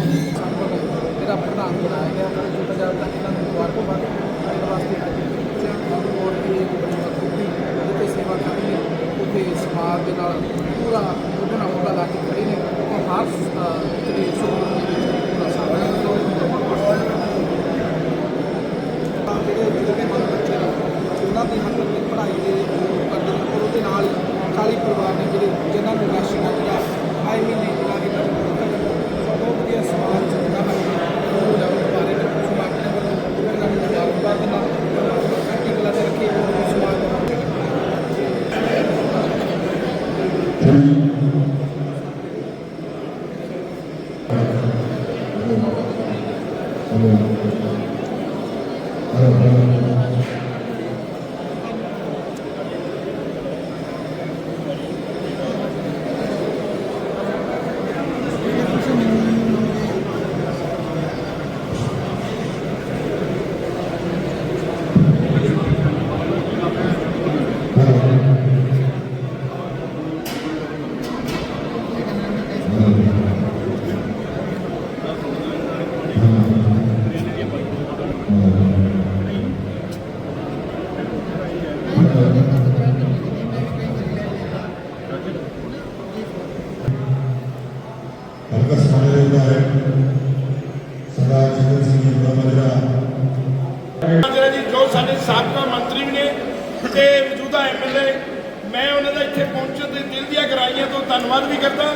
ਮੇਰਾ ਪ੍ਰਧਾਨ ਬਣਾਇਆ ਗਿਆ ਬੜਾ ਛੋਟਾ ਜਿਹਾ ਤਾਂ ਇਹਨਾਂ ਨੂੰ ਮੁਬਾਰਕਬਾਦ ਕਰਨ ਵਾਸਤੇ ਅੱਜ ਬੱਚਿਆਂ ਨੂੰ ਹੋਰ ਵੀ ਇੱਕ ਬੜੀ ਮਜ਼ਬੂਤੀ ਜਿੱਥੇ ਸੇਵਾ ਕਰਨੀ ਉੱਥੇ ਸਮਾਜ ਦੇ ਨਾਲ ਪੂਰਾ ਉਹਦੇ ਨਾਲ ਉਹਦਾ ਲਾ ਕੇ ਖੜੇ ਨੇ ਤੇ ਹਰ ਅਹ, ਜਿਹੜੇ ਸੁਖ ਦੇ ਵਿੱਚ ਪੂਰਾ ਸਾਥ ਹੈ ਤਾਂ ਜਿਹੜੇ ਜ਼ਰੂਰਤਮੰਦ ਬੱਚੇ ਨੇ ਉਹਨਾਂ ਦੀ ਹੱਕ ਦੀ ਪੜ੍ਹਾਈ ਦੇ ਉਹ ਕਰਦੇ ਨੇ ਔਰ ਉਹਦੇ ਨਾਲ 40 ਪਰਿਵਾਰ ਨੇ ਜਿਹੜੇ ਜਿਨ੍ਹਾਂ ਨੂੰ ਰਾਸ਼ਨ ਆ ਜਿਹੜਾ ਆਏ ਮਹੀਨੇ ਜਿਹੜਾ ਇਹਨਾਂ ਨੂੰ ਦਿੱਤਾ ਜਾਂਦਾ ਸੋ ਬਹੁਤ ਵਧੀਆ ਸਮਾਜ ਚੱਲਦਾ ਹੈ ਉਹ ਲੈਵਲ ਬਾਰੇ ਨੇ ਸੋ ਆਪਣੇ ਵੱਲੋਂ ਇਹਨਾਂ ਨੂੰ ਮੁਬਾਰਕਬਾਦ ਦਿੰਦਾ ਚੜ੍ਹਦੀ ਕਲਾ ਚ ਰੱਖੇ ਉਹ ਸਮਾਜ ਨੂੰ ਹਲਕਾ ਸਮਾਜ ਸਰਦਾਰ ਜਗਤ ਸਿੰਘ ਜੀ ਦਾ ਮਜਰਾ ਜਿਹੜਾ ਜੀ ਜੋ ਸਾਡੇ ਸਾਬਕਾ ਮੰਤਰੀ ਨੇ ਤੇ ਮੌਜੂਦਾ ਐਮਐਲਏ ਮੈਂ ਉਹਨਾਂ ਦਾ ਇੱਥੇ ਪਹੁੰਚਣ ਦੇ ਦਿਲ ਦੀਆਂ ਗਰਾਈਆਂ ਤੋਂ ਧੰਨਵਾਦ ਵੀ ਕਰਦਾ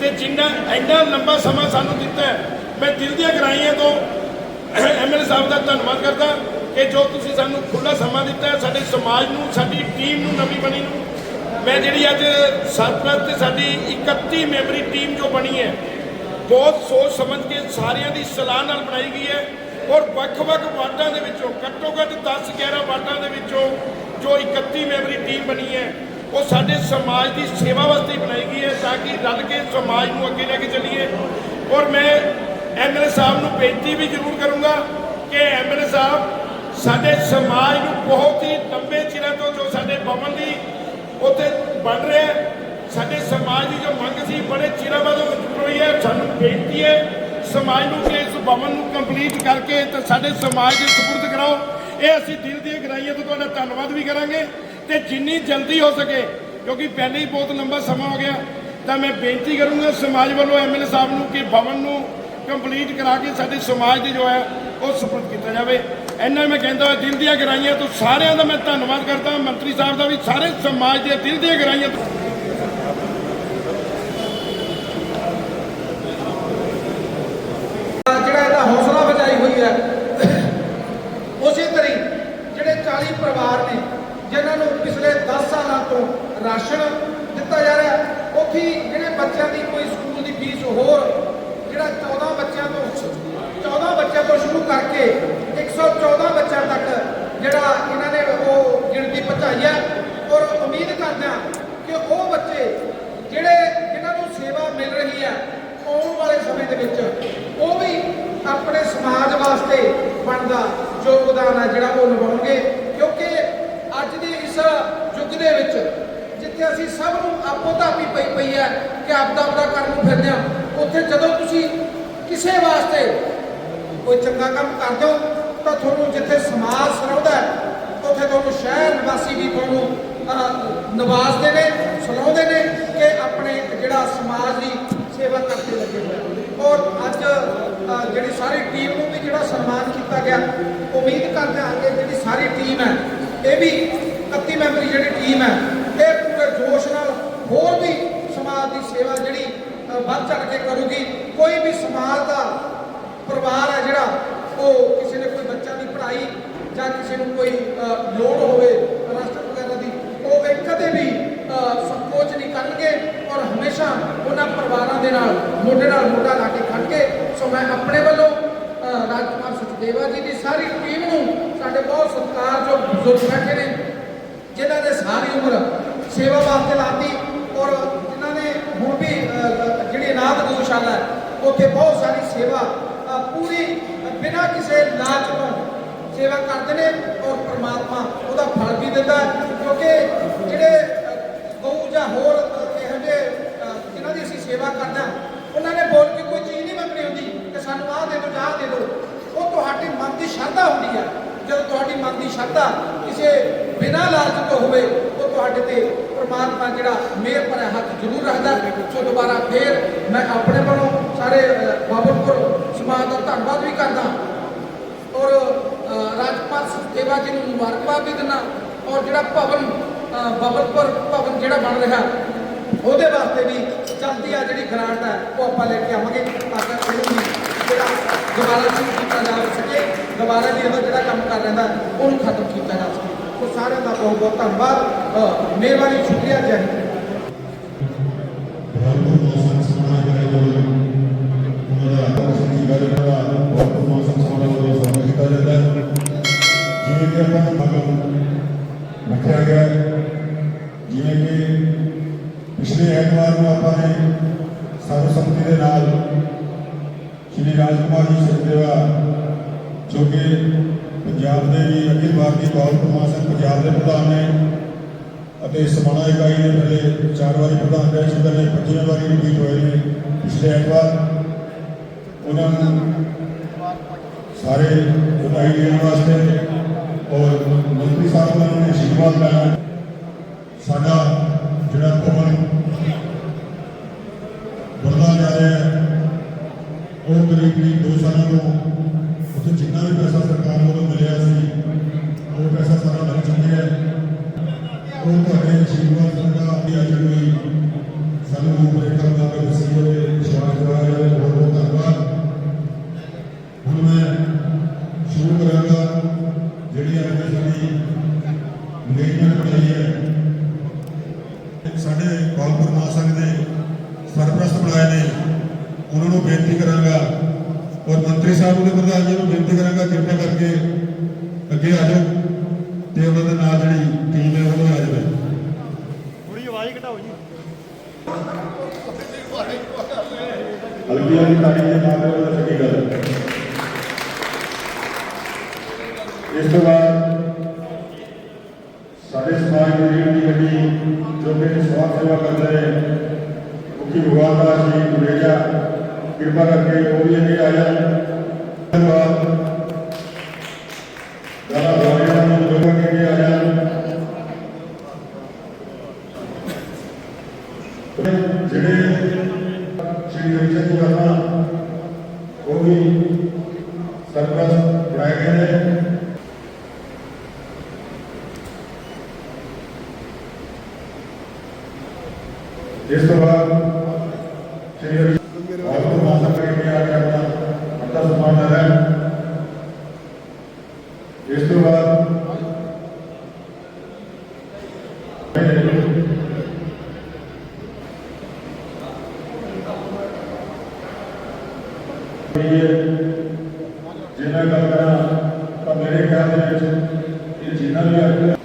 ਤੇ ਜਿੰਨਾ ਇੰਨਾ ਲੰਬਾ ਸਮਾਂ ਸਾਨੂੰ ਦਿੱਤਾ ਮੈਂ ਦਿਲ ਦੀਆਂ ਗਰਾਈਆਂ ਤੋਂ ਐਮਐਲਏ ਸਾਹਿਬ ਦਾ ਧੰਨਵਾਦ ਕਰਦਾ ਕਿ ਜੋ ਤੁਸੀਂ ਸਾਨੂੰ ਖੁੱਲਾ ਸਮਾਂ ਦਿੱਤਾ, ਸਾਡੇ ਸਮਾਜ ਨੂੰ, ਸਾਡੀ ਟੀਮ ਨੂੰ ਨਵੀਂ ਬਣੀ ਨੂੰ। ਮੈਂ ਜਿਹੜੀ ਅੱਜ ਸਰਪ੍ਰਸਤ ਤੇ ਸਾਡੀ 31 ਮੈਂਬਰੀ ਟੀਮ ਜੋ ਬਣੀ ਹੈ ਬਹੁਤ ਸੋਚ ਸਮਝ ਕੇ ਸਾਰਿਆਂ ਦੀ ਸਲਾਹ ਨਾਲ ਬਣਾਈ ਗਈ ਹੈ ਔਰ ਵੱਖ-ਵੱਖ ਵਾਰਡਾਂ ਦੇ ਵਿੱਚੋਂ ਘੱਟੋ-ਘੱਟ 10-11 ਵਾਰਡਾਂ ਦੇ ਵਿੱਚੋਂ ਜੋ 31 ਮੈਂਬਰੀ ਟੀਮ ਬਣੀ ਹੈ, ਉਹ ਸਾਡੇ ਸਮਾਜ ਦੀ ਸੇਵਾ ਵਾਸਤੇ ਬਣਾਈ ਗਈ ਹੈ ਤਾਂ ਕਿ ਰਲ ਕੇ ਸਮਾਜ ਨੂੰ ਅੱਗੇ ਲੈ ਕੇ ਚੱਲੀਏ। ਔਰ ਮੈਂ ਐਮਐਲਏ ਸਾਹਿਬ ਨੂੰ ਬੇਨਤੀ ਵੀ ਜ਼ਰੂਰ ਕਰੂੰਗਾ ਕਿ ਐਮਐਲਏ ਸਾਹਿਬ, ਸਾਡੇ ਸਮਾਜ ਨੂੰ ਬਹੁਤ ਹੀ ਲੰਬੇ ਚਿਰਾਂ ਤੋਂ ਜੋ ਸਾਡੇ ਭਵਨ ਦੀ ਉੱਥੇ ਬਣ ਰਿਹਾ ਸਮਾਜ ਦੀ ਜੋ ਮੰਗ ਸੀ, ਬੜੇ ਚਿਰਾਂ ਬਾਅਦ ਉਹ ਮਨਜ਼ੂਰ ਹੋਈ ਹੈ। ਸਾਨੂੰ ਬੇਨਤੀ ਹੈ, ਸਮਾਜ ਨੂੰ ਕਿ ਇਸ ਭਵਨ ਨੂੰ ਕੰਪਲੀਟ ਕਰਕੇ ਤੇ ਸਾਡੇ ਸਮਾਜ ਦੇ ਸਪੁਰਦ ਕਰਾਓ। ਇਹ ਅਸੀਂ ਦਿਲ ਦੀਆਂ ਗਹਿਰਾਈਆਂ ਤੋਂ ਤੁਹਾਡਾ ਧੰਨਵਾਦ ਵੀ ਕਰਾਂਗੇ ਤੇ ਜਿੰਨੀ ਜਲਦੀ ਹੋ ਸਕੇ, ਕਿਉਂਕਿ ਪਹਿਲੇ ਹੀ ਬਹੁਤ ਲੰਬਾ ਸਮਾਂ ਹੋ ਗਿਆ, ਤਾਂ ਮੈਂ ਬੇਨਤੀ ਕਰੂੰਗਾ ਸਮਾਜ ਵੱਲੋਂ ਐਮਐਲਏ ਸਾਹਿਬ ਨੂੰ ਕਿ ਭਵਨ ਨੂੰ ਕੰਪਲੀਟ ਕਰਾ ਕੇ ਸਾਡੇ ਸਮਾਜ ਦੀ ਜੋ ਹੈ, ਉਹ ਸਪੁਰਦ ਕੀਤਾ ਜਾਵੇ। ਇੰਨਾ ਮੈਂ ਕਹਿੰਦਾ ਹੋਇਆ, ਦਿਲ ਦੀਆਂ ਗਹਿਰਾਈਆਂ ਤੋਂ ਸਾਰਿਆਂ ਦਾ ਮੈਂ ਧੰਨਵਾਦ ਕਰਦਾ ਮੰਤਰੀ ਸਾਹਿਬ ਦਾ ਵੀ ਸਾਰੇ ਸਮਾਜ ਦੇ ਦਿਲ ਦੀਆਂ ਗਰਾਈਆਂ ਤੋਂ ਜਿਹੜਾ ਇਹਦਾ ਹੌਸਲਾ ਬਚਾਈ ਹੋਈ ਹੈ ਉਸੇ ਤਰੀ ਜਿਹੜੇ 40 ਪਰਿਵਾਰ ਨੇ ਜਿਨ੍ਹਾਂ ਨੂੰ ਪਿਛਲੇ 10 ਸਾਲਾਂ ਤੋਂ ਰਾਸ਼ਨ ਦਿੱਤਾ ਜਾ ਰਿਹਾ। ਉੱਥੇ ਜਿਹੜੇ ਬੱਚਿਆਂ ਦੀ ਕੋਈ ਸਕੂਲ ਦੀ ਫੀਸ ਹੋਰ, ਜਿਹੜਾ 14 ਬੱਚਿਆਂ ਤੋਂ 14 ਬੱਚਿਆਂ ਤੋਂ ਸ਼ੁਰੂ ਕਰਕੇ 114 ਬੱਚਿਆਂ ਤੱਕ ਜਿਹੜਾ ਇਹਨਾਂ ਨੇ ਉਹ ਗਿਣਤੀ ਪਹੁੰਚਾਈ ਹੈ। ਔਰ ਉਮੀਦ ਕਰਦਾ ਕਿ ਉਹ ਬੱਚੇ ਜਿਹੜੇ ਜਿਨ੍ਹਾਂ ਨੂੰ ਸੇਵਾ ਮਿਲ ਰਹੀ ਹੈ ਆਉਣ ਵਾਲੇ ਸਮੇਂ ਦੇ ਵਿੱਚ, ਉਹ ਵੀ ਆਪਣੇ ਸਮਾਜ ਵਾਸਤੇ ਬਣਦਾ ਯੋਗਦਾਨ ਹੈ ਜਿਹੜਾ ਉਹ ਨਿਭਾਉਣਗੇ। ਅੱਜ ਯੁੱਗ ਦੇ ਵਿੱਚ ਜਿੱਥੇ ਅਸੀਂ ਸਭ ਨੂੰ ਆਪੋ ਧਾਪੀ ਪਈ ਪਈ ਹੈ ਕਿ ਆਪਦਾ ਆਪਦਾ ਕਰਨ ਨੂੰ ਫਿਰਦੇ ਹਾਂ ਉੱਥੇ ਜਦੋਂ ਤੁਸੀਂ ਕਿਸੇ ਵਾਸਤੇ ਕੋਈ ਚੰਗਾ ਕੰਮ ਕਰਦੇ ਹੋ ਤਾਂ ਤੁਹਾਨੂੰ ਜਿੱਥੇ ਸਮਾਜ ਸਰਵਦਾ ਉੱਥੇ ਤੁਹਾਨੂੰ ਸ਼ਹਿਰ ਨਿਵਾਸੀ ਵੀ ਤੁਹਾਨੂੰ ਅਹ, ਨਵਾਜ਼ਦੇ ਨੇ ਸੁਣਾਉਂਦੇ ਨੇ ਕਿ ਆਪਣੇ ਜਿਹੜਾ ਸਮਾਜ ਦੀ ਸੇਵਾ ਕਰਦੇ ਲੱਗੇ ਹੋਏ ਔਰ ਅੱਜ ਜਿਹੜੀ ਸਾਰੀ ਟੀਮ ਨੂੰ ਵੀ ਜਿਹੜਾ ਸਨਮਾਨ ਕੀਤਾ ਗਿਆ ਉਮੀਦ ਕਰਦੇ ਹਾਂ ਕਿ ਜਿਹੜੀ ਸਾਰੀ ਟੀਮ ਹੈ ਇਹ ਵੀ 31 ਮੈਂਬਰੀ ਜਿਹੜੀ ਟੀਮ ਹੈ ਇਹ ਪੂਰੇ ਜੋਸ਼ ਨਾਲ ਹੋਰ ਵੀ ਸਮਾਜ ਦੀ ਸੇਵਾ ਜਿਹੜੀ ਵੱਧ ਚੜ ਕੇ ਕਰੂਗੀ। ਕੋਈ ਵੀ ਸਮਾਜ ਦਾ ਪਰਿਵਾਰ ਹੈ ਜਿਹੜਾ ਉਹ ਕਿਸੇ ਨੇ ਕੋਈ ਬੱਚਾ ਦੀ ਪੜ੍ਹਾਈ ਜਾਂ ਕਿਸੇ ਨੂੰ ਕੋਈ ਲੋੜ ਹੋਵੇ ਰਾਸ਼ਨ ਵਗੈਰਾ ਦੀ ਉਹ ਇਹ ਕਦੇ ਵੀ ਸੰਕੋਚ ਨਹੀਂ ਕਰਨਗੇ ਔਰ ਹਮੇਸ਼ਾ ਉਹਨਾਂ ਪਰਿਵਾਰਾਂ ਦੇ ਨਾਲ ਮੋਢੇ ਨਾਲ ਮੋਢਾ ਲਾ ਕੇ ਖੜ ਕੇ ਸੋ ਮੈਂ ਆਪਣੇ ਵੱਲੋਂ ਅਹ, ਰਾਜਕੁਮਾਰ ਸੁਖਦੇਵਾ ਜੀ ਦੀ ਸਾਰੀ ਟੀਮ ਨੂੰ ਸਾਡੇ ਬਹੁਤ ਸਤਿਕਾਰਯੋਗ ਬਜ਼ੁਰਗ ਬੈਠੇ ਨੇ। ਜਿਨ੍ਹਾਂ ਨੇ ਸਾਰੀ ਉਮਰ ਸੇਵਾ ਵਾਸਤੇ ਲਾਤੀ ਔਰ ਜਿਨ੍ਹਾਂ ਨੇ ਹੁਣ ਵੀ ਜਿਹੜੀ ਅਨਾਥ ਗਊਸ਼ਾਲਾ ਹੈ, ਉੱਥੇ ਬਹੁਤ ਸਾਰੀ ਸੇਵਾ ਪੂਰੀ ਬਿਨਾਂ ਕਿਸੇ ਲਾਚ ਤੋਂ ਸੇਵਾ ਕਰਦੇ ਨੇ ਔਰ ਪ੍ਰਮਾਤਮਾ ਉਹਦਾ ਫਲ ਵੀ ਦਿੰਦਾ ਕਿਉਂਕਿ ਜਿਹੜੇ ਗਊ ਜਾਂ ਹੋਰ ਇਹੋ ਜਿਹੇ ਜਿਨ੍ਹਾਂ ਦੀ ਅਸੀਂ ਸੇਵਾ ਕਰਦੇ ਹਾਂ, ਉਹਨਾਂ ਨੇ ਬੋਲ ਕੇ ਕੋਈ ਚੀਜ਼ ਨਹੀਂ ਮੰਗਣੀ ਹੁੰਦੀ ਕਿ ਸਾਨੂੰ ਆਹ ਦੇ ਦਿਓ ਜਾਂ ਆਹ ਦੇ ਦਿਓ। ਉਹ ਤੁਹਾਡੀ ਮਨ ਦੀ ਸ਼ਰਧਾ ਹੁੰਦੀ ਹੈ। ਜਦੋਂ ਤੁਹਾਡੀ ਮਨ ਦੀ ਸ਼ਰਧਾ ਕਿਸੇ ਬਿਨਾਂ ਲਾਲਚ ਤੋਂ ਹੋਵੇ ਉਹ ਤੁਹਾਡੇ ਤੇ ਪਰਮਾਤਮਾ ਜਿਹੜਾ ਮਿਹਰ ਭਰਿਆ ਹੱਥ ਜ਼ਰੂਰ ਰੱਖਦਾ ਸੋ ਦੁਬਾਰਾ ਫੇਰ ਮੈਂ ਆਪਣੇ ਵੱਲੋਂ ਸਾਰੇ ਅ, ਬਾਬਰਪੁਰ ਸਮਾਜ ਦਾ ਧੰਨਵਾਦ ਵੀ ਕਰਦਾ ਔਰ ਰਾਜਪਾਲ ਸੁਖਦੇਵਾ ਜੀ ਨੂੰ ਮੁਬਾਰਕਬਾਦ ਵੀ ਦਿੰਦਾ ਔਰ ਜਿਹੜਾ ਭਵਨ ਅ, ਬਾਬਰਪੁਰ ਭਵਨ ਜਿਹੜਾ ਬਣ ਰਿਹਾ ਉਹਦੇ ਵਾਸਤੇ ਵੀ ਚਲਦੀ ਆ ਜਿਹੜੀ ਗ੍ਰਾਂਟ ਹੈ ਉਹ ਆਪਾਂ ਲੈ ਕੇ ਆਵਾਂਗੇ। ਤਾਂ ਕਿ ਉਹਨੂੰ ਵੀ ਜਿਹੜਾ ਦੁਬਾਰਾ ਸ਼ੁਰੂ ਕੀਤਾ ਜਾ ਸਕੇ ਦੁਬਾਰਾ ਵੀ ਇਹਦਾ ਜਿਹੜਾ ਕੰਮ ਕਰ ਰਹਿੰਦਾ ਉਹਨੂੰ ਖਤਮ ਕੀਤਾ ਜਾ ਸਕੇ। ਸੋ ਸਾਰਿਆਂ ਦਾ ਬਹੁਤ ਬਹੁਤ ਧੰਨਵਾਦ ਮਿਹਰਬਾਨੀ ਸ਼ੁਕਰੀਆ ਜੈ ਹਿੰਦ ਜਿਵੇਂ ਕਿ ਆਪਾਂ ਮਗਰ ਰੱਖਿਆ ਗਿਆ ਜਿਵੇਂ ਕਿ ਪਿਛਲੇ ਐਤਵਾਰ ਨੂੰ ਆਪਾਂ ਨੇ ਸਰਵਸੰਮਤੀ ਦੇ ਨਾਲ ਸ਼੍ਰੀ ਰਾਜਕੁਮਾਰ ਜੀ ਸੁਖਦੇਵਾ ਜੋ ਕਿ ਪੰਜਾਬ ਦੇ ਵੀ ਅਖਿਲ ਭਾਰਤੀ ਬਹੁਤ ਮਹਾਸੰਘ ਪੰਜਾਬ ਦੇ ਪ੍ਰਧਾਨ ਨੇ ਅਤੇ ਸਮਾਣਾ ਇਕਾਈ ਦੇ ਪਹਿਲੇ ਚਾਰ ਵਾਰੀ ਪ੍ਰਧਾਨ ਰਹਿ ਚੁੱਕੇ ਨੇ 25 ਵਾਰੀ ਰਿਪੀਟ ਹੋਏ ਨੇ ਪਿਛਲੇ ਐਤਵਾਰ। ਉਹਨਾਂ ਨੂੰ ਸਾਰੇ ਵਧਾਈ ਦੇਣ ਵਾਸਤੇ ਔਰ ਮੰਤਰੀ ਸਾਹਿਬ ਨੂੰ ਨੇ ਅਸ਼ੀਰਵਾਦ ਲੈਣਾ। ਸਾਡਾ ਜਿਹੜਾ ਭਵਨ ਬਣਦਾ ਜਾ ਰਿਹਾ ਉਹ ਕਰੀਬ ਕਰੀਬ ਦੋ ਸਾਲਾਂ ਤੋਂ ਉਹਨਾਂ ਨੂੰ ਬੇਨਤੀ ਕਰਾਂਗਾ ਔਰ ਮੰਤਰੀ ਸਾਹਿਬ ਦੇ ਪ੍ਰਧਾਨ ਜੀ ਨੂੰ ਬੇਨਤੀ ਕਰਾਂਗਾ ਕਿਰਪਾ ਕਰਕੇ ਅੱਗੇ ਆ ਜਾਓ ਤੇ ਉਹਨਾਂ ਦੇ ਨਾਲ ਜਿਹੜੀ ਟੀਮ ਹੈ ਉਹ ਵੀ ਆ ਜਾਵੇ ਥੋੜੀ ਆਵਾਜ਼ ਘਟਾਓ ਜੀ ਹਲਕੀ ਵਾਲੀ ਤਾੜੀ ਦੇ ਮਾਮਲੇ ਵਿੱਚ ਸੱਚੀ ਗੱਲ ਹੈ। ਇਸ ਤੋਂ ਬਾਅਦ ਸਾਡੇ ਸਮਾਜ ਦੀ ਰੀੜ ਦੀ ਹੱਡੀ ਜੋ ਕਿ ਸਮਾਜ ਸੇਵਾ ਕਰਦੇ ਨੇ ਮੁਖੀ ਭਗਵਾਨ ਦਾਸ ਜੀ ਗੁਰੇਜਾ ਕਿਰਪਾ ਕਰਕੇ ਉਹ ਵੀ ਅੱਗੇ ਆ ਜਾਣ ਧੰਨਵਾਦ ਦਾਦਾ ਗੋਰਿਆ ਨੂੰ ਜੋ ਕਿ ਅੱਗੇ ਆ ਜਾਣ ਜਿਹੜੇ ਸ਼੍ਰੀ ਹਰੀਚੰਦ ਜੀ ਵਰਮਾ ਉਹ ਵੀ ਸਰਪ੍ਰਸਤ ਬਣਾਏ ਗਏ ਨੇ ਇਸ ਤੋਂ ਬਾਅਦ ਸ਼੍ਰੀ ਹਰੀ ਬਹੁਤ ਮਾਸਾ ਕਰਕੇ ਆ ਕੇ ਆਪਣਾ ਅੱਧਾ ਸਮਾਨ ਲੈ ਲੈਣ ਇਸ ਤੋਂ ਬਾਅਦ ਜਿਨ੍ਹਾਂ ਗੱਲ ਕਰਾਂ ਤਾਂ ਮੇਰੇ ਖਿਆਲ ਦੇ ਵਿੱਚ ਇਹ ਜਿਨ੍ਹਾਂ ਵੀ ਅੱਜ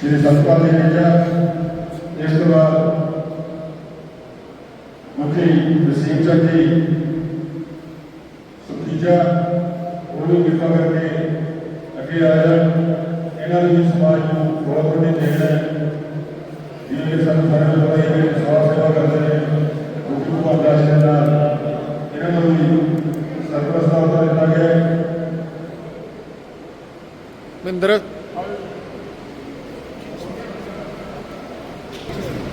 ਸ਼੍ਰੀ ਸਤਪਾਲ ਜੀ ਨੇ ਕਿਹਾ ਇਸ ਤੋਂ ਬਾਅਦ ਮੁਖੀ ਵਸੀਮ ਚੰਦ ਜੀ ਸੁਖੀਜਾ ਉਹ ਵੀ ਕਿਰਪਾ ਕਰਕੇ ਅੱਗੇ ਆ ਜਾਣ ਇਹਨਾਂ ਨੂੰ ਵੀ ਸਮਾਜ ਨੂੰ ਬਹੁਤ ਵੱਡੀ ਦੇਣ ਹੈ ਕਿ ਸਾਨੂੰ ਸਾਰਿਆਂ ਨੂੰ ਪਤਾ ਹੀ ਕਿ ਸਮਾਜ ਸੇਵਾ ਕਰਦੇ ਨੇ ਭਗਵਾਨ ਦਾਸ ਜੀ ਨਾਲ ਇਹਨਾਂ ਨੂੰ ਵੀ ਸਰਪ੍ਰਸਤ ਦਾ ਦਿੱਤਾ ਗਿਆ ਮਿੰਦਰ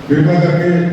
ਕਿਰਪਾ ਕਰਕੇ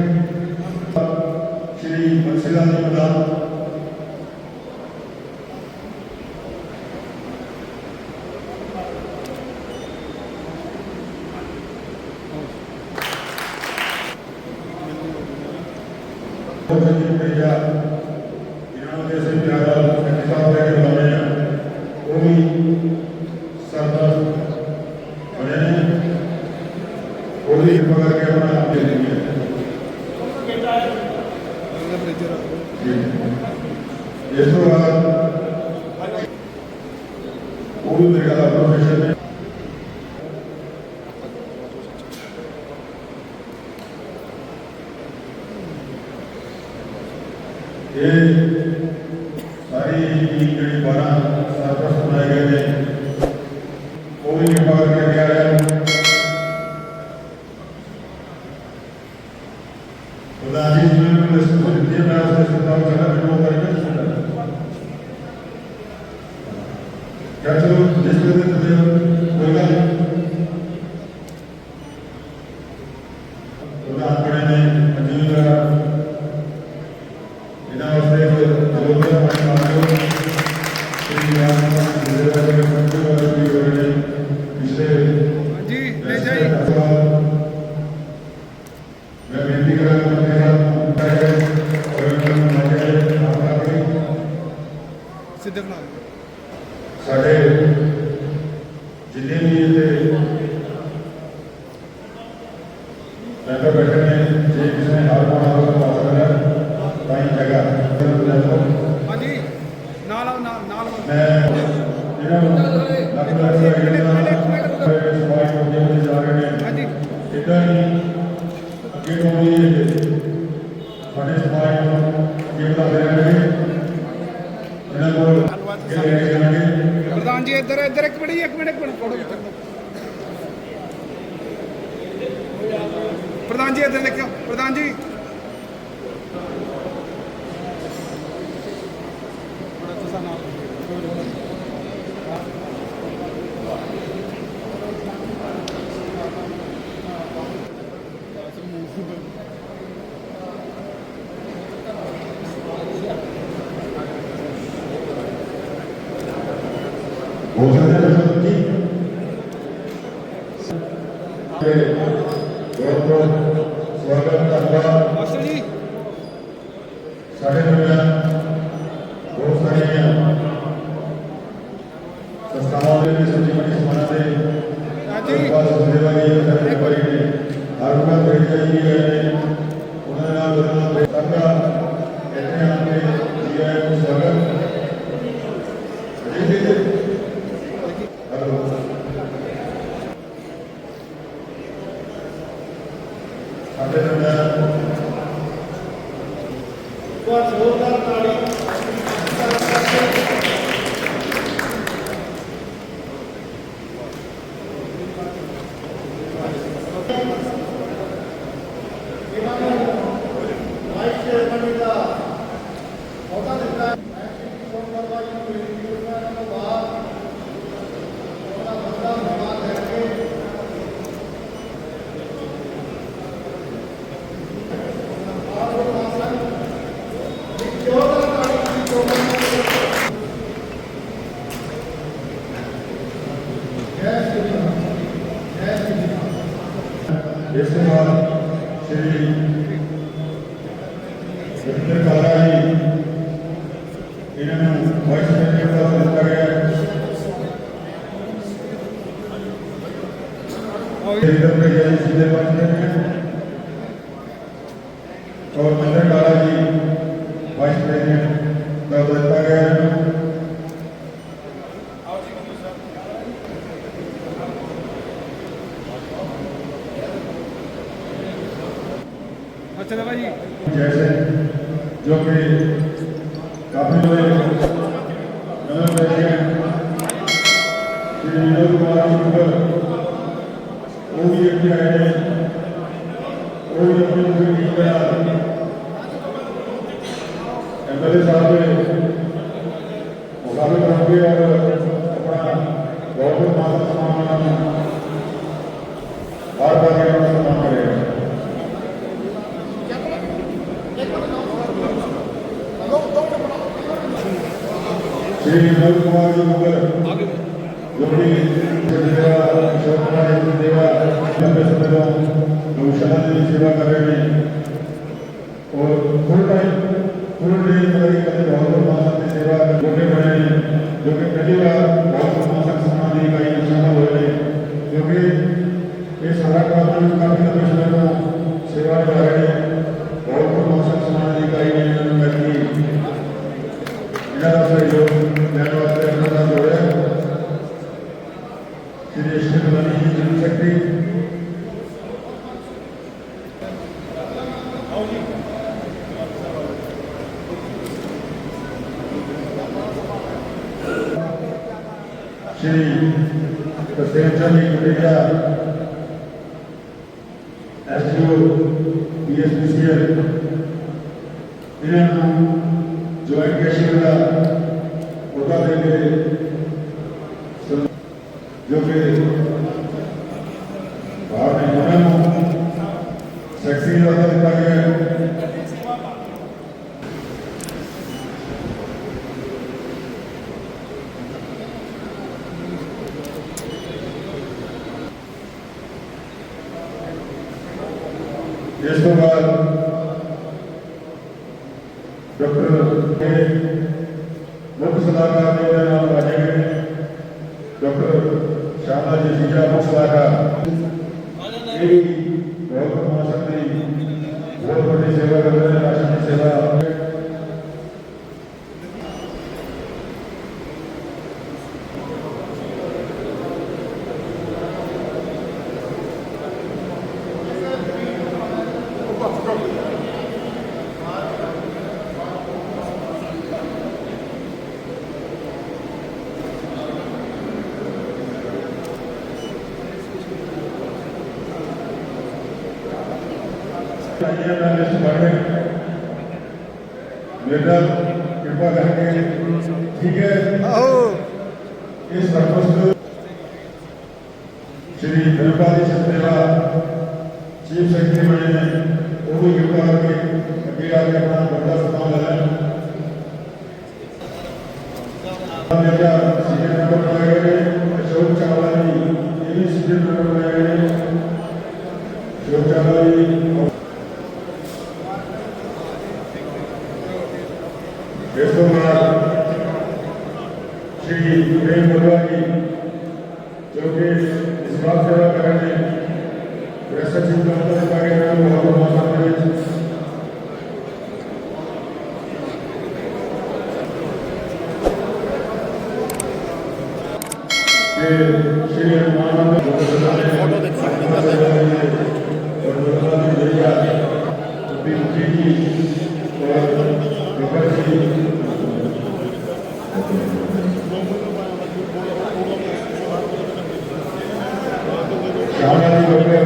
జీవితంలో తెలుసుకుంటాం విద్య ప్రయాసం చేసుకుంటాం చాలా విలువ పరిగెత్తుకుంటారు いいね。さな。அருணா பெரிய உணவு தங்க और पंद्रह काला जी श्री विनोद कुमार जी मगर जो कि देवा शोक देवा गौशाला की सेवा कर रहे हैं ಧನ್ಯವಾದಗಳು ಧನ್ಯವಾದಗಳನ್ನ ನೋಡಿ ಶ್ರೀ ಯಶ್ವರ ಮನಿ ಜನಶಕ್ತಿ ਚਾਹੀਏ ਮੈਂ ਲਿਸਟ ਪੜ੍ਹ ਰਿਹਾ ਮੇਰਾ ਕਿਰਪਾ ਕਰਕੇ ਠੀਕ ਹੈ। ਆਓ ਇਸ ਸਰਪੰਚ ਸ਼੍ਰੀ ਨਿਰਪਾਲੀ ਸਤੇਵਾ ਚੀਫ ਸੈਕਟਰੀ ਬਣੇ ਨੇ ਉਹ ਵੀ ਕਿਰਪਾ ਕਰਕੇ ਅੱਗੇ ਆ ਕੇ ਆਪਣਾ ਵੱਡਾ ਸਥਾਨ ਲੈ ਲੈਣ ਮੇਰਾ ਸੀਨੀਅਰ ਮੈਂਬਰ ਬਣਾਏ ਗਏ ਨੇ ਅਸ਼ੋਕ ਚਾਵਲਾ ਜੀ ਇਹ ਵੀ ਸੀਨੀਅਰ ਮੈਂਬਰ ਬਣਾਏ ਗਏ ਨੇ ਅਸ਼ੋਕ ਚਾਵਲਾ ਜੀ ਇਸ ਤੋਂ ਬਾਅਦ ਸ਼੍ਰੀ ਪ੍ਰੇਮ ਮੁਰਵਾ ਜੀ ਜੋ ਕਿ ਇਸ ਵਾਰ ਸੇਵਾ ਕਰ ਰਹੇ ਨੇ ਪ੍ਰੈਸਰ ਜੀ ਦਾ ਅੰਦਰ ਪਾਏ ਗਏ ਨੇ ਬਹੁਤ ਬਹੁਤ ਦੇ ਵਿੱਚ ਤੇ ਸ਼੍ਰੀ ਹਨੂਮਾਨ ਦਾ ਫੋਟੋ ਦੇਖੀ ਔਰ ਗੁਰਦੁਆਰਾ ਦੀ ਜਰੀਆ ਵੀ ਮੁਖੀ ਜੀ ਔਰ ਵਿਕਰ ਜੀ ਸ਼ਾਮਾ ਜੀ ਡਾਕਟਰ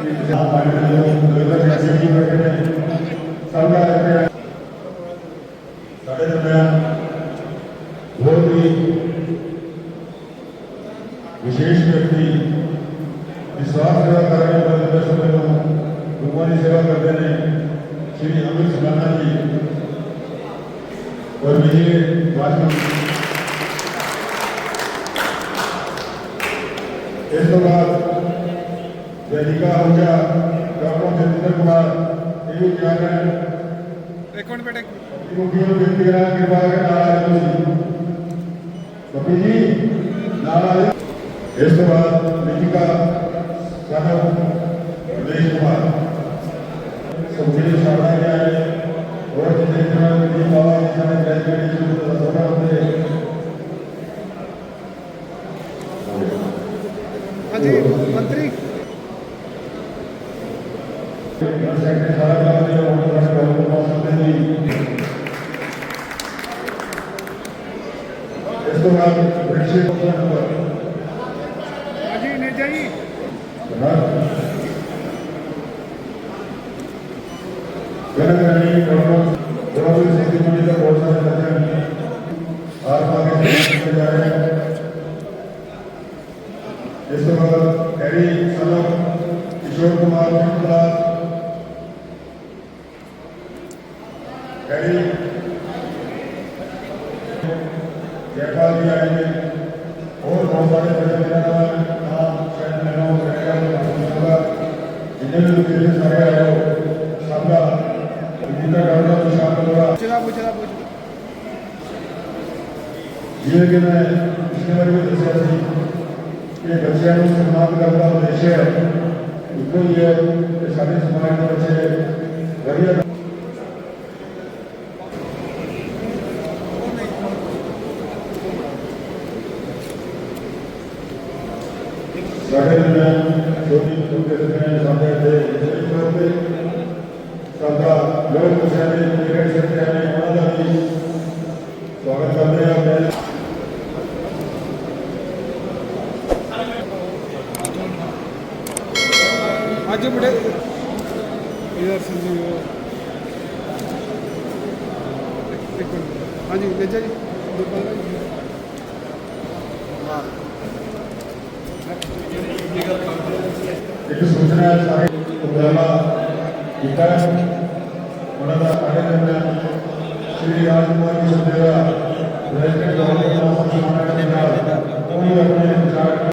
ਜੀ ਸਾਹਿਬ ਆਏ ਨੇ ਜੋ ਲੋਕਾਂ ਦੇ ਜੀ ਬੈਠੇ ਨੇ ਸਭ ਦਾ ਇੱਥੇ ਸਾਡੇ ਦਰਮਿਆਨ ਬਹੁਤ ਹੀ ਵਿਸ਼ੇਸ਼ ਵਿਅਕਤੀ ਵਿਸ਼ਵਾਸ ਸੇਵਾ ਕਰ ਰਹੇ ਹਨ ਲੰਬੇ ਸਮੇਂ ਤੋਂ ਲੋਕਾਂ ਦੀ ਸੇਵਾ ਕਰਦੇ ਨੇ ਸ਼੍ਰੀ ਅਮਿਤ ਸਮਾਨਾ ਜੀ ਔਰ ਵਿਜੇ ਵਾਜਪਾਈ ਇਸ ਤੋਂ ਬਾਅਦ ਵੈਦਿਕਾ ਹੁਜਾ ਡਾਕਟਰ ਜਤਿੰਦਰ ਕੁਮਾਰ ਇਹ ਵੀ ਜਾ ਰਹੇ ਹਨ ਇੱਕ ਮਿੰਟ ਬੇਟੇ ਮੁਖੀ ਨੂੰ ਬੇਨਤੀ ਕਰਾਂ ਕਿਰਪਾ ਕਰਕੇ ਨਾਲ ਆ ਜਾਓ ਤੁਸੀਂ ਬੱਪੀ ਜੀ ਨਾਲ ਆ ਜਾਓ ਇਸ ਤੋਂ ਬਾਅਦ ਲਿਖਿਕਾ ਹਾਂਜੀ ਮੰਤਰੀ ਸੈਕਟਰੀ ਸਾਹਿਬ ਦਾ ਵੀ ਉਹ ਤੁਹਾਡੇ ਕੋਲ ਪਹੁੰਚਦੇ ਨੇ ਇਸ ਤੋਂ ਬਾਅਦ ਬ੍ਰਿਟਿਸ਼ ਟੈਕਨੋਲੋਜੀ ਆਈ ਹੈ ਹੋਰ ਬਹੁਤ ਸਾਰੇ ਬੜੇ ਜਿਨ੍ਹਾਂ ਦਾ ਨਾਮ ਸ਼ਾਇਦ ਮੈਨੂੰ ਰੱਖਿਆ ਹੋਊਗਾ ਜਿੰਨੇ ਵੀ ਲੋਕ ਇੱਥੇ ਸਾਰੇ ਆਏ ਹੋ ਸਭ ਦਾ ਜਿੰਦਾ ਕਰਨਾ ਤੋਂ ਸ਼ਾਮਲ ਹੋਣਾ ਚਲਾ ਪੁੱਛਣਾ। ਪੁੱਛ ਜਿਵੇਂ ਕਿ ਮੈਂ ਪਿਛਲੇ ਵਾਰ ਵੀ ਦੱਸਿਆ ਸੀ ਕਿ ਬੱਚਿਆਂ ਨੂੰ ਸਨਮਾਨ ਕਰਨ ਦਾ ਉਦੇਸ਼ ਹੈ। ਇੱਕੋ ਹੀ ਹੈ ਕਿ ਸਾਡੇ ਸਮਾਜ ਦੇ ਬੱਚੇ ਵਧੀਆ ਸਾਡਾ ਲੋਕ ਮੁਖਿਆ ਦੇ ਜਿਹੜੇ ਸੱਤਿਆ ਨੇ ਉਹਨਾਂ ਦਾ ਵੀ ਸਵਾਗਤ ਕਰਦੇ ਹਾਂ ਪਹਿਲੇ ਅੱਜ ਬੜੇ ਇਧਰ ਸੰਜੀ ਇੱਕ ਮਿੰਟ ਹਾਂਜੀ ਨੇਜਾ ਜੀ ਦੋ ਪੰਦਰਾਂ ਜੀ। ਹਾਂ ਇਹ ਸੂਚਨਾ ਹੈ ਸਾਰੇ ਉਪਰਾਲਾ ਕੀਤਾ ਹੈ। ਉਹਨਾਂ ਦਾ ਅਗਲੇ ਦਿਨ ਸ਼੍ਰੀ ਰਾਜਕੁਮਾਰ